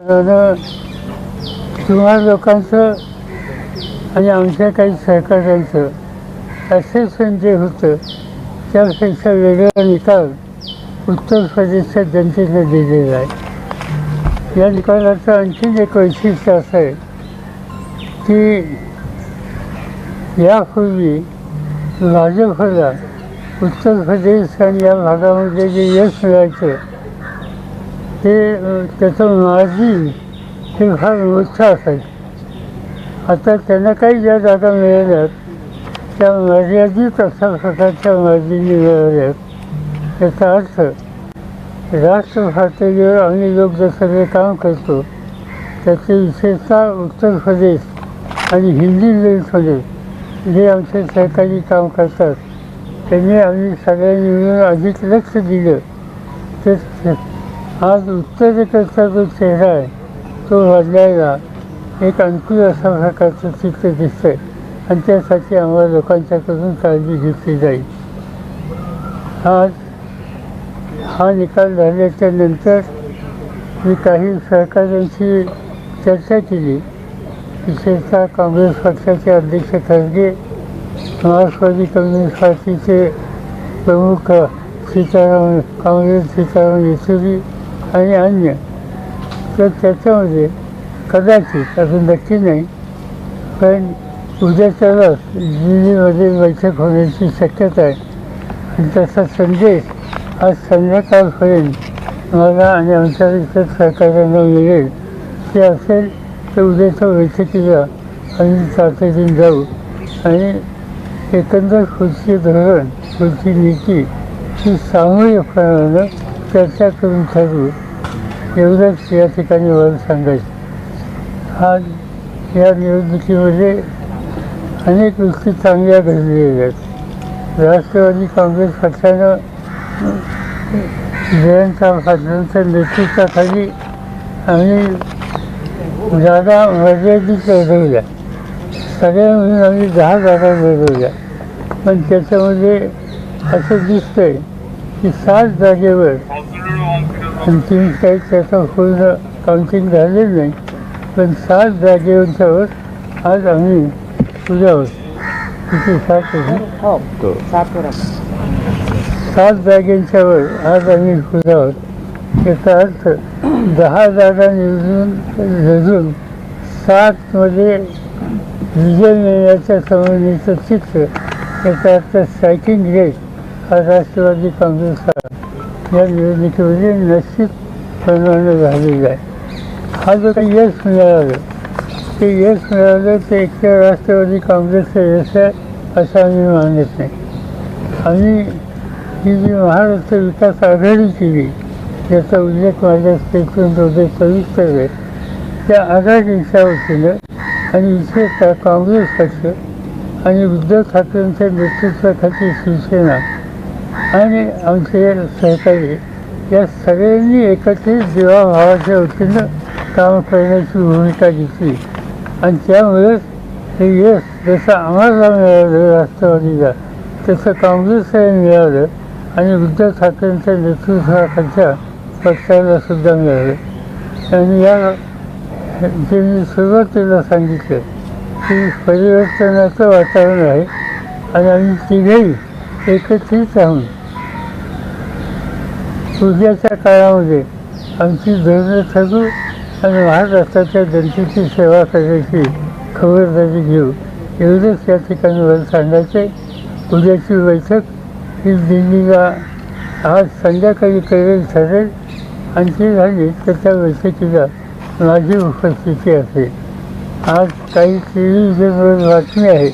तर लोकांचं आणि आमच्या काही सहकार्यांचं असेसन जे होतं त्यापेक्षा वेगळा निकाल उत्तर प्रदेशच्या जनतेने दिलेला आहे. या निकालाचं आणखीन एक वैशिष्ट्य असं आहे की यापूर्वी भाजपला उत्तर प्रदेश आणि या भागामध्ये जे यश मिळायचं ते त्याचं मार्जिन हे फार मोठं असायचं. आता त्यांना काही ज्या जागा मिळाल्यात त्या मर्यादित अशा प्रकारच्या मार्जिनी मिळाल्यात याचा अर्थ राष्ट्र पातळीवर आम्ही लोक जसं सगळे काम करतो. त्याचे विशेषतः उत्तर प्रदेश आणि हिंदी बेल्टमध्ये जे आमचे सहकारी काम करतात त्यांनी आम्ही सगळ्यांनी मिळून अधिक लक्ष दिलं. तर आज उत्तरेकडचा जो चेहरा आहे. तो बदलायला एक अनुकूल अशा प्रकारचं चित्र दिसतंय. आणि त्यासाठी आम्हाला लोकांच्याकडून काळजी घेतली जाईल. आज हा निकाल झाल्याच्यानंतर मी काही सहकाऱ्यांशी चर्चा केली. विशेषतः काँग्रेस पक्षाचे अध्यक्ष खरगे समाजवादी कम्युनिस्ट पार्टीचे प्रमुख सीताराम काँग्रेस सीताराम येचुरी आणि अन्य. तर त्याच्यामध्ये कदाचित अजून नक्की नाही पण उद्याच्यालाच दिल्लीमध्ये बैठक होण्याची शक्यता आहे. आणि त्याचा संदेश आज संध्याकाळपर्यंत मला आणि आमच्या इतर सहकार्यांना मिळेल. ते असेल तर उद्याच्या बैठकीला आम्ही तातडीने जाऊ. आणि एकंदर पुढची धोरण पुढची नीती ही सामूहिकपणानं चर्चा करून ठरवू एवढंच या ठिकाणी वर सांगायचं. आज या निवडणुकीमध्ये अनेक गोष्टी चांगल्या घडलेल्या आहेत. राष्ट्रवादी काँग्रेस पक्षानं जयंत पाटलांच्या नेतृत्वाखाली आम्ही जागा मर्यादित लढवल्या. सगळ्या मिळून आम्ही दहा जागा लढवल्या पण त्याच्यामध्ये असं दिसतंय की सात जागेवर अंतिम काही त्याचं पूर्ण काउंटिंग झालेलं नाही पण सात जागेवरच्यावर आज आम्ही पुढे आहोत. किती सात? हो सातपुरा सात जागेंच्यावर आज आम्ही पुढे आहोत. याचा अर्थ दहा जागा निवडून लढून सातमध्ये विजय मिळण्याच्या संबंधीचं चित्र याचा अर्थ स्ट्रायकिंग रेट राष्ट्रवादी काँग्रेसचा या निवडणुकीमध्ये निश्चित प्रमाणे झालेला आहे हा जो काही यश मिळालं ते यश मिळालं ते एकट्या राष्ट्रवादी काँग्रेसचं यश आहे असं आम्ही मानत नाही आम्ही ही जी महाराष्ट्र विकास आघाडी केली याचा उल्लेख माझ्या स्टेटमेंटमध्ये सविस्तर आहे त्या आघाडीच्या वतीनं आणि विशेषतः काँग्रेस पक्ष आणि उद्धव ठाकरेंच्या नेतृत्वाखाली शिवसेना आणि आमचे सहकारी या सगळ्यांनी एकत्रित जीवाभावाच्या वतीनं काम करण्याची भूमिका घेतली. आणि त्यामुळेच हे यश जसं आम्हाला मिळालं राष्ट्रवादीला तसं काँग्रेसला मिळालं आणि उद्धव ठाकरेंच्या नेतृत्वाखालच्या पक्षाला सुद्धा मिळालं. आणि या जे मी सुरुवातीला सांगितलं की परिवर्तनाचं वातावरण आहे आणि आम्ही तिघेही एकत्रित राहून उद्याच्या काळामध्ये आमची धरणं ठरू आणि महाराष्ट्राच्या जनतेची सेवा करायची खबरदारी घेऊ एवढंच या ठिकाणी मला सांगायचं आहे उद्याची बैठक ही दिल्लीला आज संध्याकाळी करेल ठरेल. आणि ती झाली तर त्या बैठकीला माझी उपस्थिती असेल आज काही टेलिव्हिजनवर बातमी आहे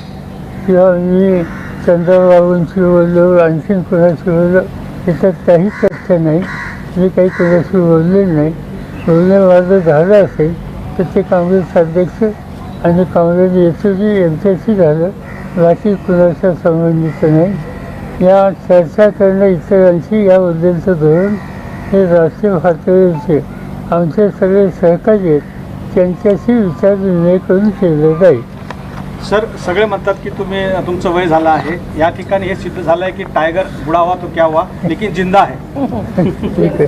किंवा मी चंद्रबाबूंशी बोललो आणखीन कोणाशी बोललो त्याच्यात काही तथ्य नाही मी काही कोणाशी बोलले नाही. बोलणं माझं झालं असेल तर ते काँग्रेस अध्यक्ष आणि काँग्रेस येथूनही यांच्याशी झालं. बाकी कुणाच्या संबंधित नाही. या चर्चा करणं इतरांशी याबद्दलचं धोरण हे राष्ट्रीय पातळीचे आमचे सगळे सहकारी आहेत त्यांच्याशी विचार निर्णय करून केलं जाईल. सर सगळे म्हणतात की तुम्ही तुमचं वय झालं आहे. या ठिकाणी हे सिद्ध झालं आहे की टायगर बुडा हुआ तो क्या हुआ लेकिन जिंदा है ठीक आहे.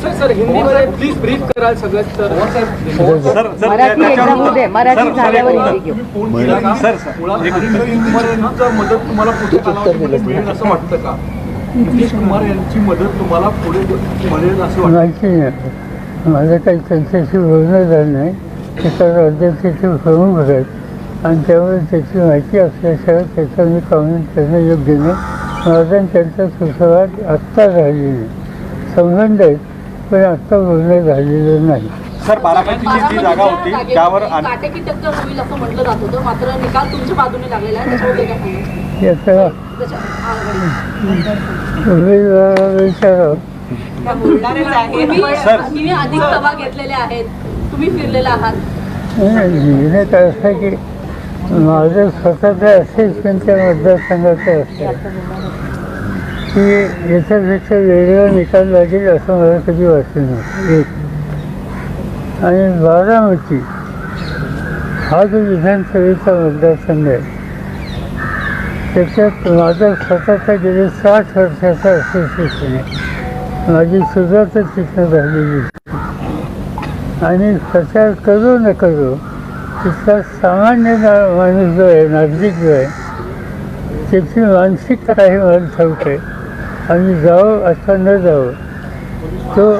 सर सर हिंदीमध्ये प्लीज ब्रीफ कराल सगळ्यात तर sir sir Marathi Marathi sir, sir, झाल्यावर एक हिंदी उत्तर. घेऊ. सर सर मुळात नितीश कुमार यांचा मदत तुम्हाला पुढे मिळेल असं वाटतं का? नितीश कुमार यांची मदत तुम्हाला पुढे मिळेल असं वाटतं? माहिती नाही. माझं काही त्यांच्याशी बोलणं झालं नाही. त्याच्या राज्याचे प्रमुख आहेत आणि त्यामुळे त्याची माहिती असल्याशिवाय त्याचं मी कॉमेंट करणं योग्य नाही. माझा त्यांचा सुसंवाद आत्ता झालेला नाही संबंध आहेत पण आत्ता बोलणं झालेलं नाही. सर बारामतीची जी जागा होती त्यावर आण- काटेकी टक्कर होईल असं म्हटलं जात होतं. मात्र निकाल तुमच्या बाजूने लागलेला आहे. त्याच्यावर काय सांगाल? याचा सर. तुम्ही अधिक सभा घेतलेल्या आहेत. तुम्ही फिरलेला आहात. काय असं की माझं स्वतःचं असेसमेंटच्या मतदारसंघाचं असतं. की याच्यापेक्षा वेगळा निकाल लागेल असं मला कधी वाटलं नाही. एक आणि बारामती हा जो विधानसभेचा मतदारसंघ आहे त्याच्यात माझा स्वतःचा गेले साठ वर्षाचा असोसिएशन आहे. माझी सुरुवातच तिथं झालेली आणि प्रचार करू न करू तिथला सामान्य ना- माणूस जो आहे नागरिक जो आहे त्याची मानसिकता काही मला आहे आम्ही जावं अथवा न जावं तो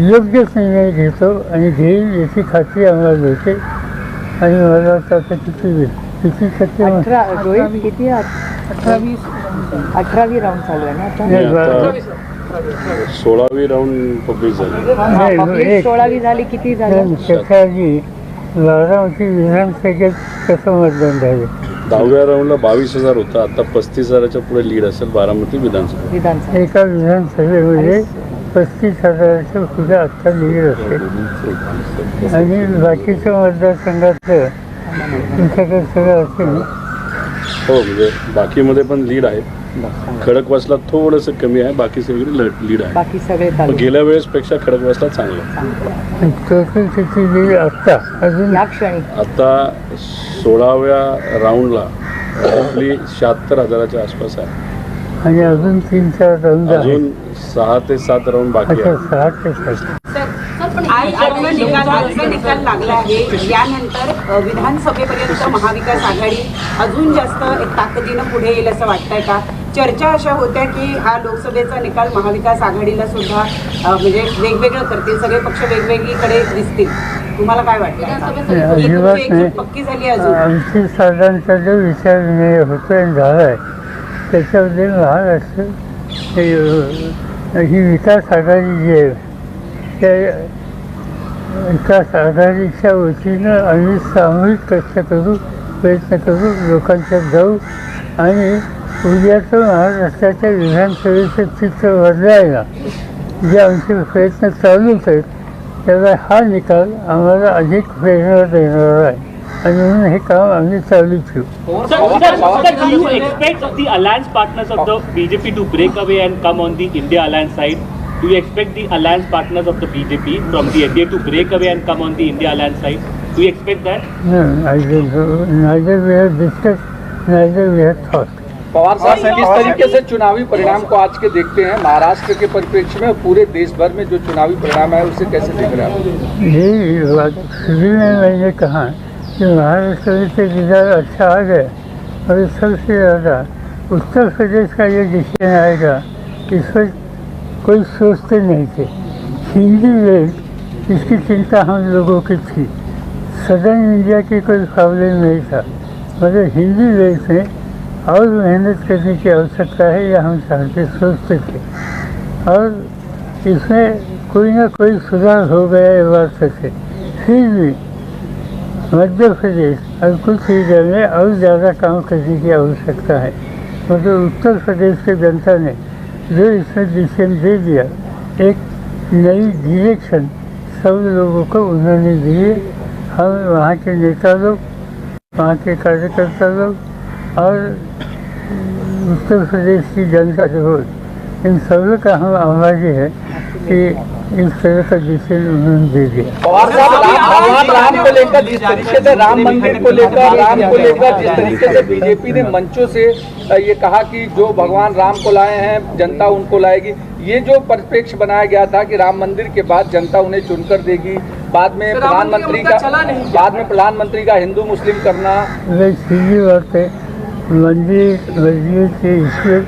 योग्यच निर्णय घेतो आणि घेईल याची खात्री आम्हाला होते आणि मला वाटतं आता किती वेळ किती टक्के किती अठरावी अठरावी राऊंड चालू आहे ना सोळावी राऊंड पब्लिक झाली. हा, सोळावी झाली किती झाली? बारामती विधानसभेत कसं मतदान झालं? दहाव्या राऊंडला बावीस हजार होता आता पस्तीस हजाराच्या पुढे लीड असेल बारामती विधानसभा. विधानसभा. एका विधानसभेमध्ये पस्तीस हजाराच्या पुढे आत्ता लीड असेल. आणि बाकीच्या मतदारसंघातलं तुमच्याकडे सगळं असेल हो म्हणजे बाकीमध्ये पण लीड आहे खडकवासला थोडंसं कमी आहे बाकी सगळी लीड आहे. बाकी सगळे पण गेल्या वेळेसपेक्षा खडकवासला चांगलं. आहे. टोटल किती लीड आत्ता अजून या क्षणी. आता सोळाव्या राऊंडला आपली शहात्तर हजाराच्या आसपास आहे. आणि अजून तीन चार राऊंड आहेत. अजून सहा ते सात राऊंड बाकी अच्छा आहे सहा ते सात. सर पण आज आजचा निकाल आजचा निकाल लागला आहे. यानंतर अ, विधानसभेपर्यंत महाविकास आघाडी अजून जास्त एक ताकदीनं पुढे येईल असं वाटतंय का? चर्चा अशा होत्या की हा लोकसभेचा निकाल महाविकास आघाडीला सुद्धा म्हणजे वेगवेगळं करतील सगळे पक्ष वेगवेगळीकडे दिसतील. तुम्हाला काय वाटतं पक्की झाली अजून. आमची साधारणतः जो विचार होतोय झाला आहे त्याच्यामध्ये महाराष्ट्र हे, ही विकास आघाडी जी आहे त्या विकास आघाडीच्या वतीनं आम्ही सामूहिक कष्ट करू प्रयत्न करू लोकांच्यात जाऊ आणि उद्याचं महाराष्ट्राच्या विधानसभेचं चित्र बदलायला जे आमचे प्रयत्न चालूच आहेत त्याचा हा निकाल आम्हाला अधिक प्रेरणा देणार आहे. आणि म्हणून हे काम आम्ही चालू ठेवू. Do you expect the alliance partners of the BJP from the NDA to break away and come on the India alliance side do you expect that नाही डिस्कस नाही थॉट पवार साहब किस तरीके से चुनावी परिणाम को आज के देखते हैं महाराष्ट्र के परिप्रेक्ष्य में पूरे देश भर में जो चुनावी परिणाम है उसे कैसे देख रहे हैं ये शुरू में मैंने कहा कि महाराष्ट्र से रिजल्ट अच्छा आ गया और सबसे ज़्यादा उत्तर प्रदेश का ये डिसीजन आएगा इस पर कोई सोचते नहीं थे। हिंदी बेल्ट इसकी चिंता हम लोगों की थी। सदर्न इंडिया की कोई प्रॉब्लम नहीं था। मगर हिंदी बेल्ट में और मेहनत करने की आवश्यकता है यह हम चाहते सोचते थे। और इसमें कोई ना कोई सुधार हो गया ये बात सच है फिर भी मध्य प्रदेश और कुछ एरिया में और ज़्यादा काम करने की आवश्यकता है। मगर उत्तर प्रदेश की जनता ने जो इसमें डिसीज़न दे दिया, एक नई डिरेक्शन सब लोगों को उन्होंने दिए। हम वहाँ के नेता लोग, वहाँ के कार्यकर्ता लोग और उत्तर प्रदेश की जनता जो इन सभी का हम आवाज़ है कि इस तरह का डिसीज़न उन्होंने दे दिया। पवार साहब राम भगवान राम को लेकर जिस तरीके से राम मंदिर को लेकर राम को लेकर जिस तरीके से बीजेपी ने मंचों से ये कहा कि जो भगवान राम को लाए हैं जनता उनको लाएगी। ये जो परिप्रेक्ष बनाया गया था कि राम मंदिर के बाद जनता उन्हें चुनकर देगी बाद में प्रधानमंत्री का बाद में प्रधानमंत्री का हिंदू मुस्लिम करना। सीधी बात है। मंदिर मस्जिद के ईश्वर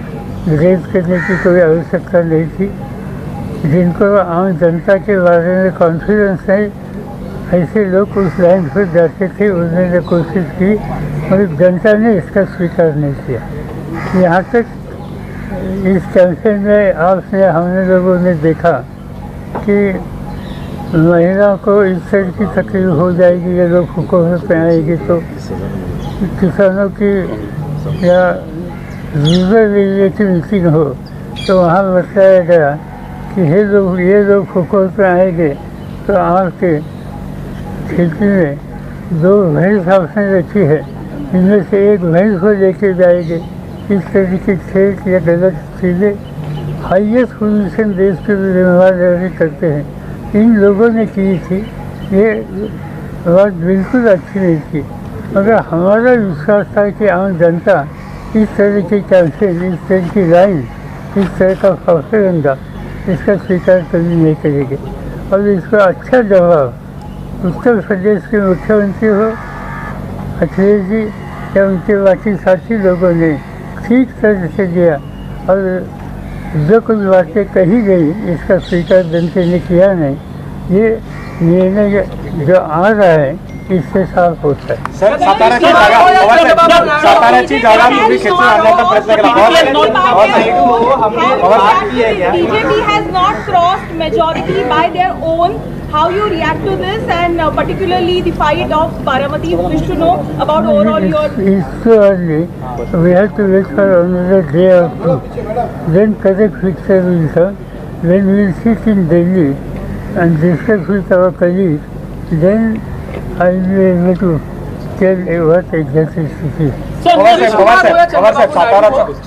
रेज करने की कोई आवश्यकता नहीं थी। जिनको आम जनता के बारे में कॉन्फिडेंस है, ऐसे लोग उस लाइन पर जाते थे, उन्होंने कोशिश की, और जनता ने इसका स्वीकार नहीं किया। यहाँ तक, इस कैंपेन में आपने, हमने लोगों ने देखा कि महिलाओं को इस तरह की तकलीफ़ हो जाएगी, ये लोग हुकूमत पे आएगी तो। किसानों की या रूरल एरिया की मीटिंग हो तो वहाँ बताया गया कि ये लोग ये लोग हुकूमत पे आएँगे तो आपके खेती में दो भैंस आपने रखी है। इनमें से एक भैंस को लेके जाएँगे। इस तरीके से या गलत चीज़ें हाइएस्ट पोजीशन देश के ज़िम्मेदारी करते हैं। इन लोगों ने की थी। ये बात बिल्कुल अच्छी नहीं थी। मगर हमारा विश्वास था कि आम जनता इस तरह की कैंसिल इस तरह की लाइन इस तरह का प्रोपेगेंडा इसका स्वीकार कभी नहीं करेगी। और इसका अच्छा जवाब उत्तर प्रदेश के मुख्यमंत्री हो, अखिलेश जी या उनके बाकी साथी लोगों ने ठीक तरह से दिया और जो कुछ बातें कही गई, इसका स्वीकार जनता ने किया नहीं। ये निर्णय जो आ रहा है इससे साफ होता है सर साताराची जागा पवारसाहेब, साताराची जागा तुम्ही खेचून आणण्याचा प्रयत्न केला पवारसाहेब, पवारसाहेब, पवारसाहेब, BJP has not crossed majority by their own. How you react to this and uh, particularly the fight of Baramati? Wish to know about overall your It's too early. We have to wait for another day or two. Then correct picture will come. When we will sit in Delhi and discuss with our colleagues, then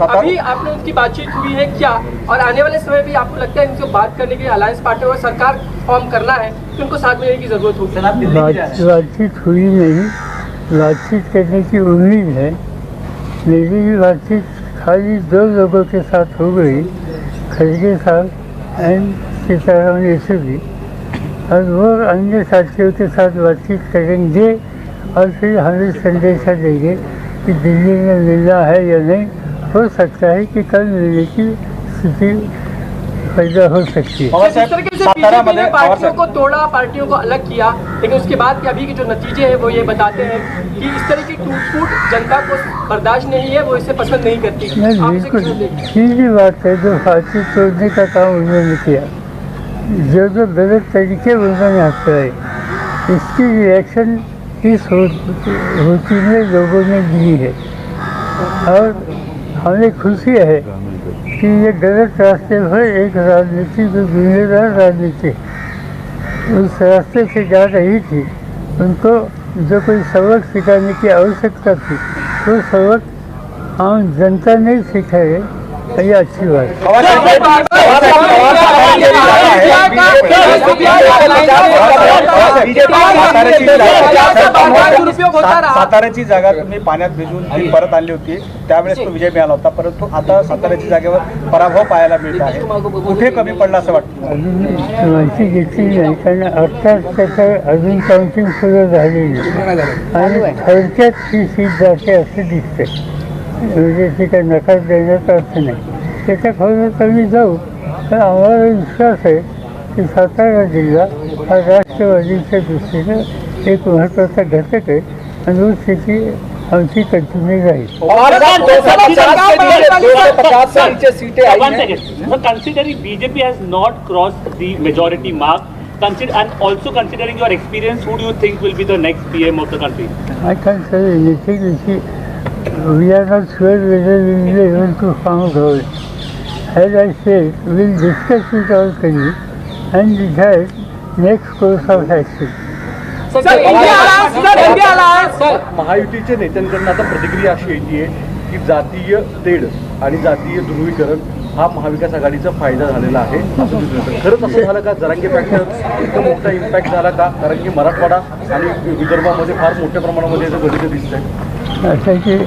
अभी आपने उनकी बातचीत हुई है क्या? और आने वाले समय भी आपको लगता है इनसे बात करने के लिए अलायंस पार्टी और सरकार फॉर्म करना है तो उनको साथ में रहने की ज़रूरत होगी। बात बातचीत हुई नहीं। बातचीत करने की उम्मीद है। मेरी भी बातचीत खाली दो लोगों के साथ हो गई खड़गे साहब एंड सीताराम येचुरी और वो अन्य साथियों के साथ बातचीत करेंगे और फिर हमें संदेशा देंगे कि दिल्ली में मिलना है या नहीं। हो सकता है कि कल मिलने की स्थिति पैदा हो सकती है। जिस तरीके से बीजेपी ने पार्टियों को तोड़ा पार्टियों को अलग किया लेकिन उसके बाद के अभी के जो नतीजे हैं वो ये बताते हैं कि इस तरह की टूट फूट जनता को बर्दाश्त नहीं है वो इसे पसंद नहीं करती। नहीं बिल्कुल। सीधी बात है जो फांसी तोड़ने का काम उन्होंने किया। जो जो गलत तरीके उन्होंने अपनाए इसकी रिएक्शन इस होती में लोगों ने दी है। और हमें खुशी है कि ये गलत रास्ते पर एक राजनीति जो जिम्मेदार राजनीति उस रास्ते से जा रही थी। उनको जो कोई सबक सिखाने की आवश्यकता थी, वो तो सबक आम जनता ने सीखा है ये अच्छी बात साताराची जागा- तुम्ही पाण्यात भिजून ती परत आणली होती. त्यावेळेस तो विजय मिळाला होता. परंतु आता साताराची जागेवर पराभव पाहायला मिळत आहे. कुठे कमी पडला असं वाटतं अजून माहिती घेतली नाही कारण आत्ताच त्याचं अजून काउंटिंग सुरू झालेली आहे. आणि थोडक्यात ही सीट जाते असं दिसते म्हणजे ती काही नकार देण्याचा अर्थ नाही. त्याच्या खोलात आम्ही जाऊ तर आम्हाला विश्वास आहे की सातारा जिल्हा हा राष्ट्रवादीच्या दृष्टीनं एक महत्त्वाचा घटक आहे आणि ती स्थिती आमची कंटिन्यू राहील पवार साहब दो सौ पचास के नीचे दो हैं majority mark, consider and also considering your experience, who do you think will be the next PM of the country? I can't say anything. You see, we are not sure whether we will be able to form government. As I said, we will discuss with our colleagues and decide next course of action. महायुतीच्या नेत्यांकडून आता प्रतिक्रिया अशी येते की जातीय तेढ आणि जातीय ध्रुवीकरण हा महाविकास आघाडीचा फायदा झालेला आहे. असं खरंच असं झालं का? जरांगे फॅक्टर इतकं मोठा इम्पॅक्ट झाला का? कारण की मराठवाडा आणि विदर्भामध्ये फार मोठ्या प्रमाणामध्ये याचं गणित दिसतंय. असं की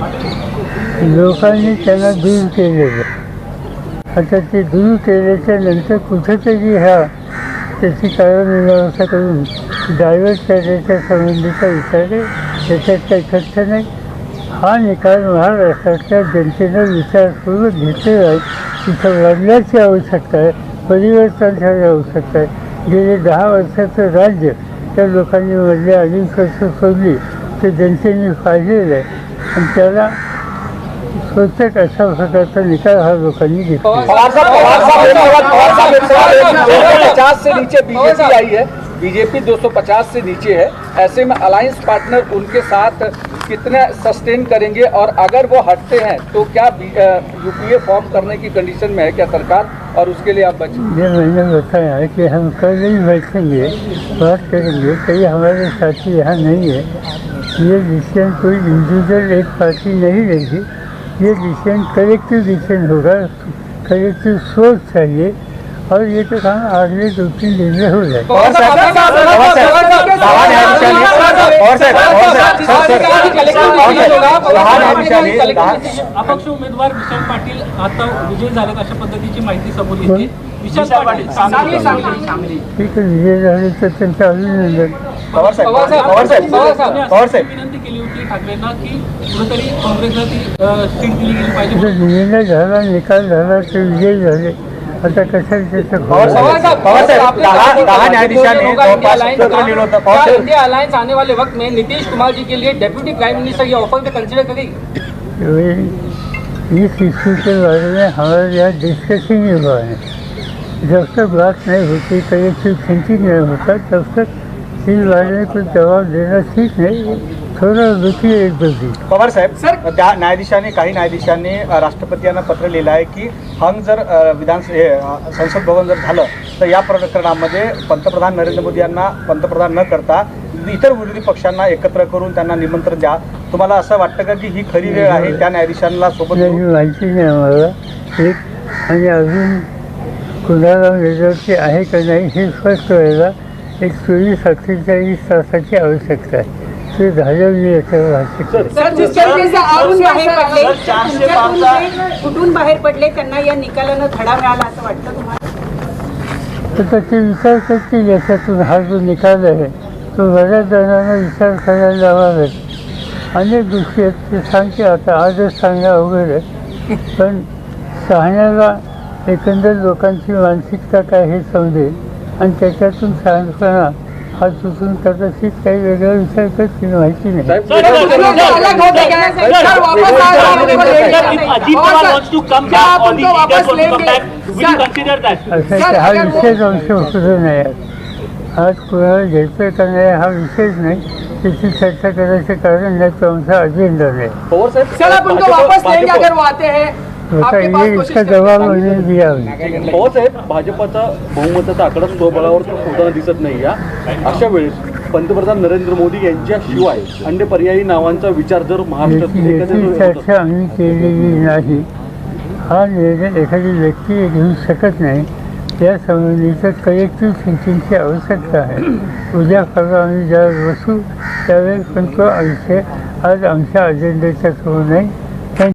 लोकांनी त्यांना दूर केलेलं आता ते दूर केल्याच्यानंतर कुठेतरी ह्या त्याची कारणमीमांसा करून डायव्हर्ट करण्याच्या संबंधीचा विचार आहे. त्याच्यात काही तथ्य नाही. हा निकाल महाराष्ट्रातल्या जनतेनं विचारपूर्वक घेतलेला आहे. तिथं लढण्याची आवश्यकता आहे. परिवर्तन परिवर्तनाची आवश्यकता आहे. गेले दहा वर्षाचं राज्य त्या लोकांनी मधले अडीच वर्ष सोडली ते जनतेने पाहिलेलं आहे. आणि त्याला स्वतः अशा प्रकारचा निकाल हा लोकांनी घेतला पवार साहब पवार साहब एक सवाल पवार साहब एक सवाल दो सौ पचास से नीचे बीजेपी आई है। बीजेपी 250 से नीचे है। ऐसे में अलायंस पार्टनर उनके साथ कितने सस्टेन करेंगे और अगर वो हटते हैं तो क्या यूपीए फॉर्म करने की कंडीशन में है क्या सरकार? और उसके लिए आप बचे ये मैंने बताया है कि हम कल ही बैठेंगे बात करेंगे कई हमारे साथी यहाँ नहीं है। ये डिसीज़न कोई इंडिविजुअल एक पार्टी नहीं लेगी ये डिसीजन कलेक्टिव डिसीजन होगा कलेक्टिव सोच चाहिए और ये तो काम अगले दो तीन दिन में हो जाए और पवार साहेब पवार साहेब पवार साहेब पवार साहेब अपक्ष उमेदवार विशाल पाटील आता झालेत अशा पद्धतीची माहिती समोर येते विशाल पाटील ठीक आहे विजय झाले तर त्यांचं अभिनंदन पवार साहेब पवार साहेब पवार साहेब ठाकरेंना की कुठेतरी काँग्रेसला ती अ, सीट दिली गेली पाहिजे आता निर्णय झाला निकाल झाला ते विजयी झाले. आता कशाला अलायंस आने वाले वक्त में नीतीश कुमार जी के लिए डेप्यूटी प्राइम मिनिस्टर ये ऑफर कंसिडर करेगी इस इशू के बारे में हमारे यहाँ डिस्कशन ही हुआ है। जब तक बात नहीं होती कलेक्टिव थिंकिंग नहीं होता। तब तक इस बारे में कुछ जवाब देना ठीक नहीं थोड़ा पवार साहेब त्या न्यायाधीशांनी काही न्यायाधीशांनी अ, राष्ट्रपती यांना पत्र लिहिलं आहे की हंग जर अ, विधान हे अ, संसद भवन जर झालं तर या प्रकरणामध्ये पंतप्रधान नरेंद्र मोदी यांना पंतप्रधान न करता इतर विरोधी पक्षांना एकत्र करून त्यांना निमंत्रण द्या. तुम्हाला असं वाटतं का की ही खरी वेळ आहे त्या न्यायाधीशांना सोबत त्याची? माहिती नाही आम्हाला. एक आणि अजून कुणाला मेजॉरिटी आहे का नाही हे स्पष्ट व्हायला एक चोवीस अठ्ठेचाळीस तासाची आवश्यकता आहे. ते झालं मी याच्यावर कुठून बाहेर पडले त्यांना या निकालानं धडा मिळाला असं वाटतं तुम्हाला? तर ते विचार करतील याच्यातून हा जो निकाल आहे तो बऱ्याच जणांना विचार करायला लावा लागेल अनेक गोष्टी आहेत ते सांगते आता आजच अवघड आहे. पण सांगण्याला एकंदर लोकांची मानसिकता काय हे समजेल आणि त्याच्यातून शहाणपणा हा सुचून कदाचित काही वेगळा विचार करतील माहिती नाही हैं? असं हा विषयच अंश होतो नाही आज आज कोणाला घ्यायचं का नाही हा विषयच नाही त्याची चर्चा करायचं कारण नाही तो आमचा अजेंडा नाही हैं होता आपके पास ये कोशिश इसका जवाब दिया हुआ पवार साहेब भाजपाचा बहुमताचा आकडा स्वबळावर तर होताना दिसत नाही या. अशा वेळेस पंतप्रधान नरेंद्र मोदी यांच्याशिवाय अन्य पर्यायी नावांचा विचार जर महाराष्ट्रात याची याची एकत्रित होत असेल- चर्चा आम्ही केलेली नाही. हा निर्णय एखादी व्यक्ती घेऊ शकत नाही त्या संबंधीचं कलेक्टिव्ह थिंकिंगची आवश्यकता आहे. उद्या परवा आम्ही ज्यावेळेस बसू त्यावेळेस पण तो विषय आज आमच्या अजेंड्याच्या समोर नाही